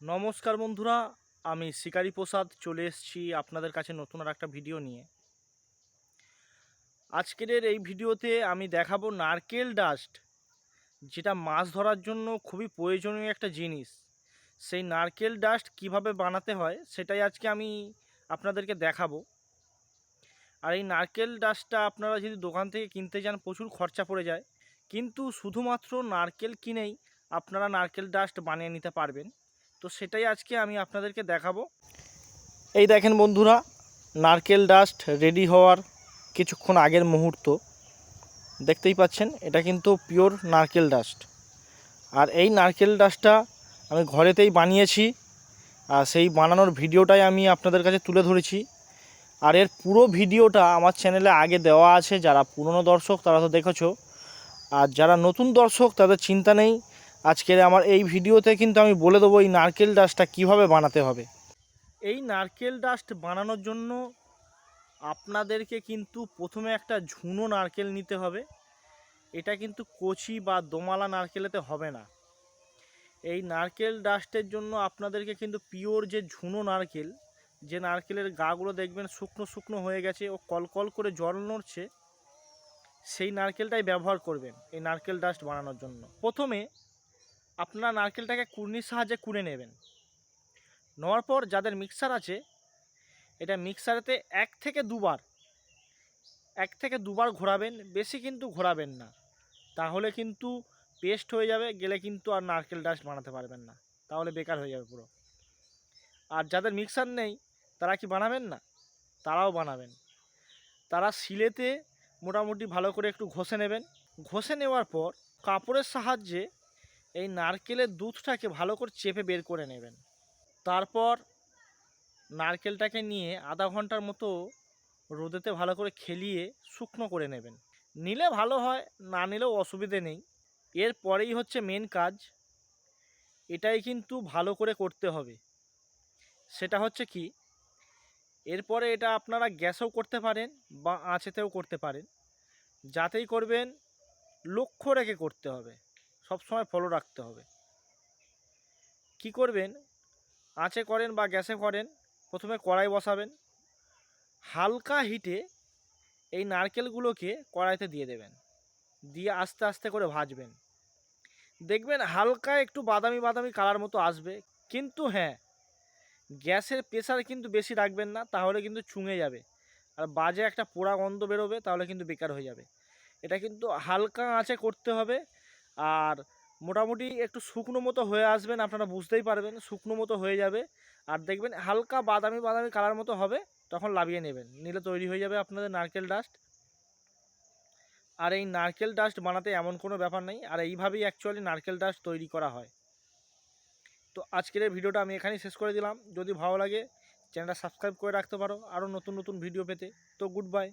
নমস্কার বন্ধুরা, আমি শিকারি প্রসাদ চলে এসেছি আপনাদের কাছে নতুন আর একটা ভিডিও নিয়ে। আজকের এই ভিডিওতে আমি দেখাবো নারকেল ডাস্ট, যেটা মাছ ধরার জন্য খুবই প্রয়োজনীয় একটা জিনিস। সেই নারকেল ডাস্ট কীভাবে বানাতে হয়, সেটাই আজকে আমি আপনাদেরকে দেখাবো। আর এই নারকেল ডাস্টটা আপনারা যদি দোকান থেকে কিনতে যান, প্রচুর খরচা পড়ে যায়। কিন্তু শুধুমাত্র নারকেল কিনেই আপনারা নারকেল ডাস্ট বানিয়ে নিতে পারবেন। তো সেটাই আজকে আমি আপনাদেরকে দেখাবো। এই দেখেন বন্ধুরা, নারকেল ডাস্ট রেডি হওয়ার কিছুক্ষণ আগের মুহূর্ত। দেখতেই পাচ্ছেন, এটা কিন্তু পিওর নারকেল ডাস্ট। আর এই নারকেল ডাস্টটা আমি ঘরেতেই বানিয়েছি, আর সেই বানানোর ভিডিওটাই আমি আপনাদের কাছে তুলে ধরেছি। আর এর পুরো ভিডিওটা আমার চ্যানেলে আগে দেওয়া আছে, যারা পুরনো দর্শক তারা তো দেখেছ। আর যারা নতুন দর্শক তাদের চিন্তা নেই আজকের আমার এই ভিডিওতে কিন্তু আমি বলে দেবো এই নারকেল ডাস্টটা কীভাবে বানাতে হবে। এই নারকেল ডাস্ট বানানোর জন্য আপনাদেরকে কিন্তু প্রথমে একটা ঝুনো নারকেল নিতে হবে। এটা কিন্তু কচি বা দোমালা নারকেলেতে হবে না। এই নারকেল ডাস্টের জন্য আপনাদেরকে কিন্তু পিওর যে ঝুনো নারকেল, যে নারকেলের গাগুলো দেখবেন শুকনো শুকনো হয়ে গেছে, ও কলকল করে জল নড়ছে, সেই নারকেলটাই ব্যবহার করবেন এই নারকেল ডাস্ট বানানোর জন্য। প্রথমে আপনারা নারকেলটাকে কুর্নির সাহায্যে কুড়ে নেবেন। নেওয়ার পর যাদের মিক্সার আছে, এটা মিক্সারেতে এক থেকে দুবার, এক থেকে দুবার ঘোরাবেন, বেশি কিন্তু ঘোরাবেন না। তাহলে কিন্তু পেস্ট হয়ে যাবে, গেলে কিন্তু আর নারকেল ডাস্ট বানাতে পারবেন না। তাহলে বেকার হয়ে যাবে পুরো। আর যাদের মিক্সার নেই, তারা কি বানাবেন না? তারাও বানাবেন। তারা শিলেতে মোটামুটি ভালো করে একটু ঘষে নেবেন। ঘষে নেওয়ার পর কাপড়ের সাহায্যে এই নারকেলের দুধটাকে ভালো করে চেপে বের করে নেবেন। তারপর নারকেলটাকে নিয়ে আধা ঘণ্টার মতো রোদেতে ভালো করে খেলিয়ে শুকনো করে নেবেন। নিলে ভালো হয়, না নিলেও অসুবিধে নেই। এরপরেই হচ্ছে মেন কাজ। এটাই কিন্তু ভালো করে করতে হবে। সেটা হচ্ছে কি, এরপরে এটা আপনারা গ্যাসেও করতে পারেন বা আঁচেতেও করতে পারেন। যাতেই করবেন, লক্ষ্য রেখে করতে হবে। সবসময় ফলো রাখতে হবে। কি করবেন? আঁচে করেন বা গ্যাসে করেন, প্রথমে কড়াই বসাবেন। হালকা হিটে এই নারকেলগুলোকে কড়াইতে দিয়ে দেবেন। দিয়ে আস্তে আস্তে করে ভাজবেন। দেখবেন হালকা একটু বাদামি বাদামি কালার মতো আসবে। কিন্তু হ্যাঁ গ্যাসের প্রেশার কিন্তু বেশি রাখবেন না, তাহলে কিন্তু চুঙে যাবে। আর বাজে একটা পোড়া গন্ধ বেরোবে, তাহলে কিন্তু বেকার হয়ে যাবে। এটা কিন্তু হালকা আঁচে করতে হবে। আর মোটামুটি একটু শুকনো মতো হয়ে আসবেন, আপনারা বুঝতেই পারবেন, শুকনো মতো হয়ে যাবে। আর দেখবেন হালকা বাদামি বাদামি কালার মতো হবে, তখন লাভিয়ে নেবেন। নিলে তৈরি হয়ে যাবে আপনাদের নারকেল ডাস্ট। আর এই নারকেল ডাস্ট বানাতে এমন কোনো ব্যাপার নেই, আর এইভাবেই অ্যাকচুয়ালি নারকেল ডাস্ট তৈরি করা হয়। তো আজকের ভিডিওটা আমি এখানেই শেষ করে দিলাম। যদি ভালো লাগে, চ্যানেলটা সাবস্ক্রাইব করে রাখতে পারো। আরও নতুন নতুন ভিডিও পেতে। তো গুড বাই